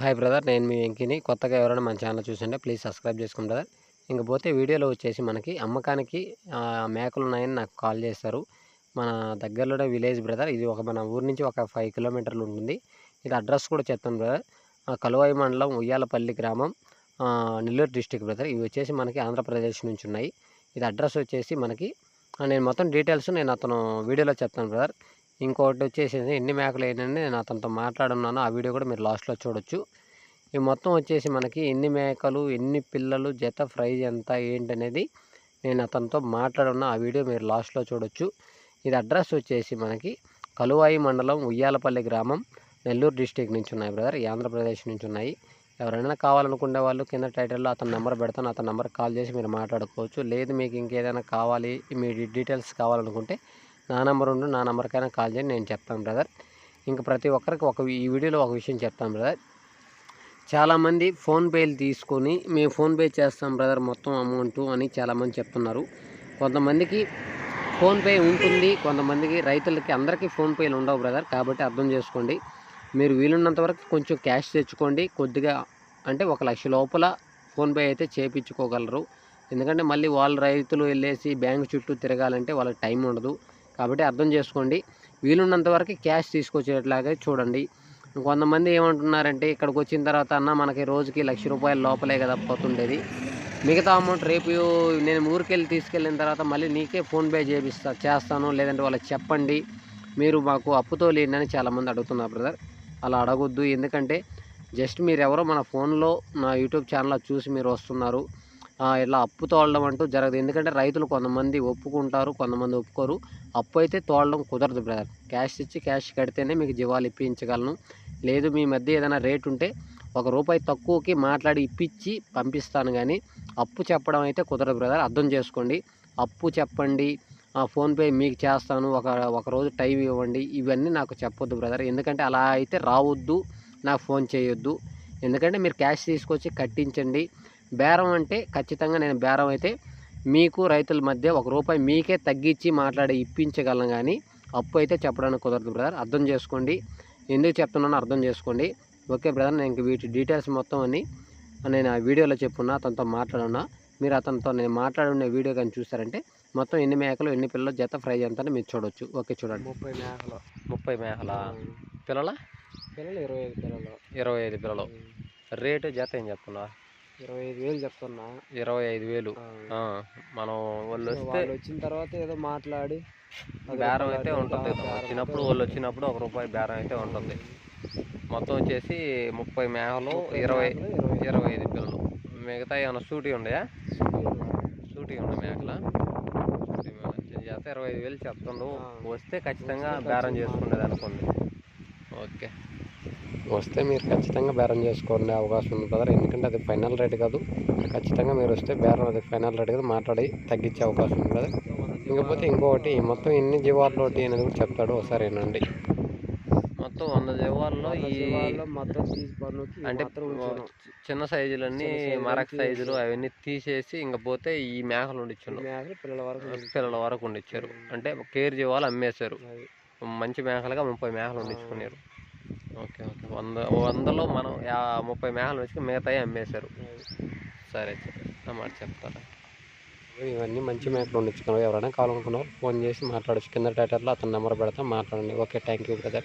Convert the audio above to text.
Hi brother నేను మీ వెంకిని. కొత్తగా ఎవరైనా మన ఛానల్ చూసింటే ప్లీజ్ సబ్స్క్రైబ్ చేసుకోండి బ్రదర్ ఇంకపోతే వీడియోలో వచ్చేసి మనకి అమ్మకానికి మేకలు ఉన్నాయని నాకు కాల్ చేస్తారు మన దగ్గరలోనే విలేజ్ బ్రదర్ ఇది ఒక మన ఊరు నుంచి ఒక ఫైవ్ కిలోమీటర్లు ఉంటుంది. ఇది అడ్రస్ కూడా చెప్తాను బ్రదర్ కలువాయి మండలం ఉయ్యాలపల్లి గ్రామం నెల్లూరు డిస్టిక్ బ్రదర్ ఇవి వచ్చేసి మనకి ఆంధ్రప్రదేశ్ నుంచి ఉన్నాయి. ఇది అడ్రస్ వచ్చేసి మనకి నేను మొత్తం డీటెయిల్స్ నేను అతను వీడియోలో చెప్తాను బ్రదర్ ఇంకోటి వచ్చేసి ఎన్ని మేకలు ఏంటంటే నేను అతనితో మాట్లాడున్నాను. ఆ వీడియో కూడా మీరు లాస్ట్లో చూడొచ్చు. ఈ మొత్తం వచ్చేసి మనకి ఎన్ని మేకలు ఎన్ని పిల్లలు జత ప్రైజ్ ఎంత ఏంటనేది నేను అతనితో మాట్లాడున్న. ఆ వీడియో మీరు లాస్ట్లో చూడొచ్చు. ఇది అడ్రస్ వచ్చేసి మనకి కలువాయి మండలం ఉయ్యాలపల్లి గ్రామం నెల్లూరు డిస్టిక్ నుంచి ఉన్నాయి బ్రదర్. ఆంధ్రప్రదేశ్ నుంచి ఉన్నాయి. ఎవరైనా కావాలనుకునే వాళ్ళు కింద టైటిల్లో అతని నెంబర్ పెడతాను. అతని నెంబర్ కాల్ చేసి మీరు మాట్లాడుకోవచ్చు. లేదు మీకు ఇంకేదైనా కావాలి మీ డీటెయిల్స్ కావాలనుకుంటే నా నెంబర్ ఉండు నా నెంబర్కైనా కాల్ చేయండి నేను చెప్తాను బ్రదర్. ఇంకా ప్రతి ఒక్కరికి ఒక ఈ వీడియోలో ఒక విషయం చెప్తాను బ్రదర్. చాలామంది ఫోన్పేలు తీసుకొని మేము ఫోన్పే చేస్తాం బ్రదర్ మొత్తం అమౌంట్ అని చాలామంది చెప్తున్నారు. కొంతమందికి ఫోన్పే ఉంటుంది కొంతమందికి రైతులకి అందరికీ ఫోన్పేలు ఉండవు బ్రదర్ కాబట్టి అర్థం చేసుకోండి. మీరు వీలున్నంత వరకు కొంచెం క్యాష్ తెచ్చుకోండి కొద్దిగా అంటే ఒక లక్ష లోపల ఫోన్పే అయితే చేపించుకోగలరు. ఎందుకంటే మళ్ళీ వాళ్ళు రైతులు వెళ్ళేసి బ్యాంక్ చుట్టూ తిరగాలంటే వాళ్ళకి టైం ఉండదు. కాబట్టి అర్థం చేసుకోండి. వీలున్నంత వరకు క్యాష్ తీసుకొచ్చేట్లాగా చూడండి. కొంతమంది ఏమంటున్నారంటే ఇక్కడికి వచ్చిన తర్వాత అన్న మనకి రోజుకి లక్ష రూపాయల లోపలే కదా పోతుండేది. మిగతా అమౌంట్ రేపు నేను ఊరికెళ్ళి తీసుకెళ్ళిన తర్వాత మళ్ళీ నీకే ఫోన్పే చేపిస్తా చేస్తాను. లేదంటే వాళ్ళకి చెప్పండి. మీరు మాకు అప్పుతో లేనని చాలామంది అడుగుతున్నారు బ్రదర్. అలా అడగొద్దు. ఎందుకంటే జస్ట్ మీరు ఎవరో మన ఫోన్లో నా యూట్యూబ్ ఛానల్లో చూసి మీరు వస్తున్నారు. ఇలా అప్పు తోలడం అంటూ జరగదు. ఎందుకంటే రైతులు కొంతమంది ఒప్పుకుంటారు కొంతమంది ఒప్పుకోరు. అప్పు అయితే తోలడం కుదరదు బ్రదర్. క్యాష్ ఇచ్చి క్యాష్ కడితేనే మీకు జీవాలు ఇప్పించగలను. లేదు మీ మధ్య ఏదైనా రేట్ ఉంటే ఒక రూపాయి తక్కువకి మాట్లాడి ఇప్పించి పంపిస్తాను కానీ అప్పు చెప్పడం అయితే కుదరదు బ్రదర్. అర్థం చేసుకోండి. అప్పు చెప్పండి. ఆ, ఫోన్పే మీకు చేస్తాను. ఒక ఒక రోజు టైం ఇవ్వండి. ఇవన్నీ నాకు చెప్పొద్దు బ్రదర్. ఎందుకంటే అలా అయితే రావద్దు నాకు ఫోన్ చేయొద్దు. ఎందుకంటే మీరు క్యాష్ తీసుకొచ్చి కట్టించండి. బేరం అంటే ఖచ్చితంగా నేను బేరం అయితే మీకు రైతుల మధ్య ఒక రూపాయి మీకే తగ్గించి మాట్లాడి ఇప్పించగలను కానీ అప్పు అయితే చెప్పడానికి కుదరదు బ్రదర్. అర్థం చేసుకోండి. ఎందుకు చెప్తున్నానో అర్థం చేసుకోండి. ఓకే బ్రదర్ నేను ఇంక వీటి డీటెయిల్స్ మొత్తం అన్ని నేను ఆ వీడియోలో చెప్పున్నా అతనితో మాట్లాడున్నా. మీరు అతనితో నేను మాట్లాడున్న వీడియో కానీ చూస్తారంటే మొత్తం ఎన్ని మేకలు ఎన్ని పిల్లలు జత ప్రైజ్ ఎంత అని మీరు చూడొచ్చు. ఓకే చూడండి. ముప్పై మేకలు. ముప్పై మేకల? పిల్లల? పిల్లలు ఇరవై ఐదు పిల్లలు. ఇరవై ఐదు పిల్లలు. రేటు జత ఏం చెప్తున్నా ఇరవై ఐదు వేలు చెప్తున్నా. ఇరవై ఐదు వేలు మనం వాళ్ళు వస్తే వాళ్ళు వచ్చిన తర్వాత ఏదో మాట్లాడి బేరం అయితే ఉంటుంది. వచ్చినప్పుడు వాళ్ళు వచ్చినప్పుడు ఒక రూపాయి బేరం అయితే ఉంటుంది. మొత్తం వచ్చేసి ముప్పై మేకలు ఇరవై ఇరవై ఐదు పిల్లలు. మిగతా ఏమైనా సూటి ఉన్నాయా? ఐదు. సూటి ఉన్నాయి మేకల? చేత ఇరవై ఐదు వేలు చెప్తుండు. వస్తే ఖచ్చితంగా బేరం చేసుకునేది అనుకోండి. ఓకే. వస్తే మీరు ఖచ్చితంగా బేరం చేసుకునే అవకాశం ఉంది బ్రదర్ ఎందుకంటే అది ఫైనల్ రేట్ కాదు. ఖచ్చితంగా మీరు వస్తే బేరం అది ఫైనల్ రేట్ కాదు. మాట్లాడి తగ్గించే అవకాశం ఉంది బ్రదర్ ఇంకపోతే ఇంకొకటి మొత్తం ఎన్ని జీవాలు ఒకటి అనేది కూడా చెప్తాడు ఒకసారి వినండి. మొత్తం వంద జీవాల్లో ఈ అంటే. చిన్న సైజులన్నీ మరక. సైజులు అవన్నీ తీసేసి ఇంక పోతే ఈ మేకలు ఉండిచ్చుండు మేకలు పిల్లల వరకు ఉంది. పిల్లల వరకు ఉండిచ్చారు. అంటే కేర్ జీవాలు అమ్మేశారు. మంచి మేకలుగా ముప్పై మేకలు ఉండించుకున్నారు వంద వందలో మనం యా- ముప్పై మేకలు వచ్చి మిగతాయి అమ్మేశారు. సరే సరే. అన్నమాట చెప్తారా ఇవన్నీ మంచి మేకలు ఉండించుకున్నారు ఎవరైనా కావాలనుకున్నారు ఫోన్ చేసి మాట్లాడచ్చు. కింద టైటర్లో అతని నెంబర్ పెడతాం మాట్లాడండి. Okay thank you brother.